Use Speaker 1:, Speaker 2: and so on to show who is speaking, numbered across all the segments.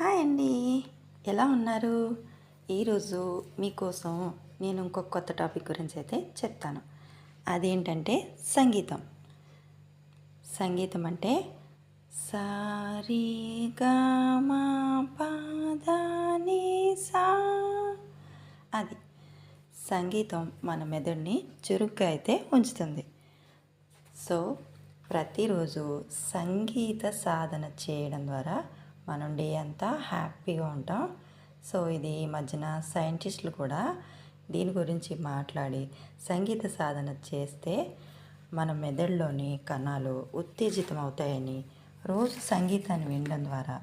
Speaker 1: Hi అండి. ఎలా ఉన్నారు? ఈరోజు మీకోసం నేను ఇంకొక కొత్త టాపిక్ గురించి అయితే చెప్తాను. అదేంటంటే సంగీతం. సంగీతం అంటే సారీ మా పాదాని సా అది సంగీతం మన మెదడుని చురుగ్గా అయితే ఉంచుతుంది. సో ప్రతిరోజు సంగీత సాధన చేయడం ద్వారా మనం డే అంతా హ్యాపీగా ఉంటాం. సో ఇది ఈ మధ్యన సైంటిస్టులు కూడా దీని గురించి మాట్లాడి సంగీత సాధన చేస్తే మన మెదడులోని కణాలు ఉత్తేజితం అవుతాయని రోజు సంగీతాన్ని వినడం ద్వారా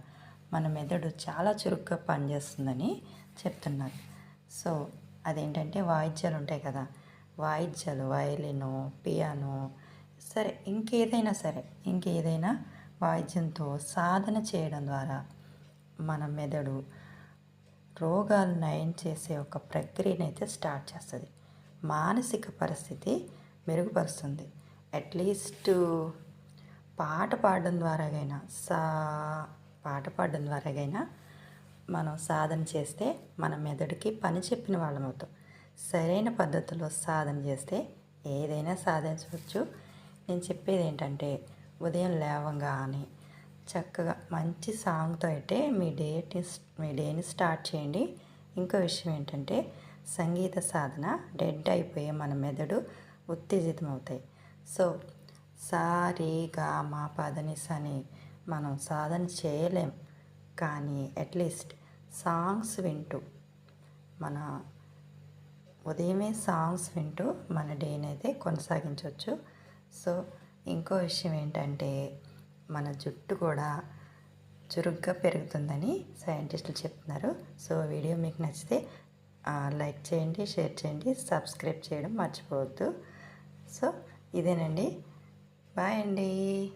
Speaker 1: మన మెదడు చాలా చురుగ్గా పనిచేస్తుందని చెప్తున్నారు. సో అదేంటంటే వాయిద్యాలు ఉంటాయి కదా వాయిద్యాలు వయలిను పియానో సరే ఇంకేదైనా సరే ఇంకేదైనా వాయిద్యంతో సాధన చేయడం ద్వారా మన మెదడు రోగాలు నయం చేసే ఒక ప్రక్రియను అయితే స్టార్ట్ చేస్తుంది. మానసిక పరిస్థితి మెరుగుపరుస్తుంది. అట్లీస్ట్ పాట పాడడం ద్వారాగైనా సా పాట పాడడం ద్వారాగైనా మనం సాధన చేస్తే మన మెదడుకి పని చెప్పిన వాళ్ళం అవుతాం. సరైన పద్ధతిలో సాధన చేస్తే ఏదైనా సాధించవచ్చు. నేను చెప్పేది ఏంటంటే ఉదయం లేవగానే చక్కగా మంచి సాంగ్తో అయితే మీ డేని మీ డేని స్టార్ట్ చేయండి. ఇంకో విషయం ఏంటంటే సంగీత సాధన డెడ్ అయిపోయే మన మెదడు ఉత్తేజితం అవుతాయి సో సారీగా గా మా పదనిస్ అని మనం సాధన చేయలేం. కానీ అట్లీస్ట్ సాంగ్స్ వింటూ మన ఉదయమే సాంగ్స్ వింటూ మన డేని అయితే కొనసాగించవచ్చు. సో ఇంకో విషయం ఏంటంటే మన జుట్టు కూడా చురుగ్గా పెరుగుతుందని సైంటిస్టులు చెప్తున్నారు. సో వీడియో మీకు నచ్చితే లైక్ చేయండి షేర్ చేయండి సబ్స్క్రైబ్ చేయడం మర్చిపోవద్దు. సో ఇదేనండి. బాయ్ అండి.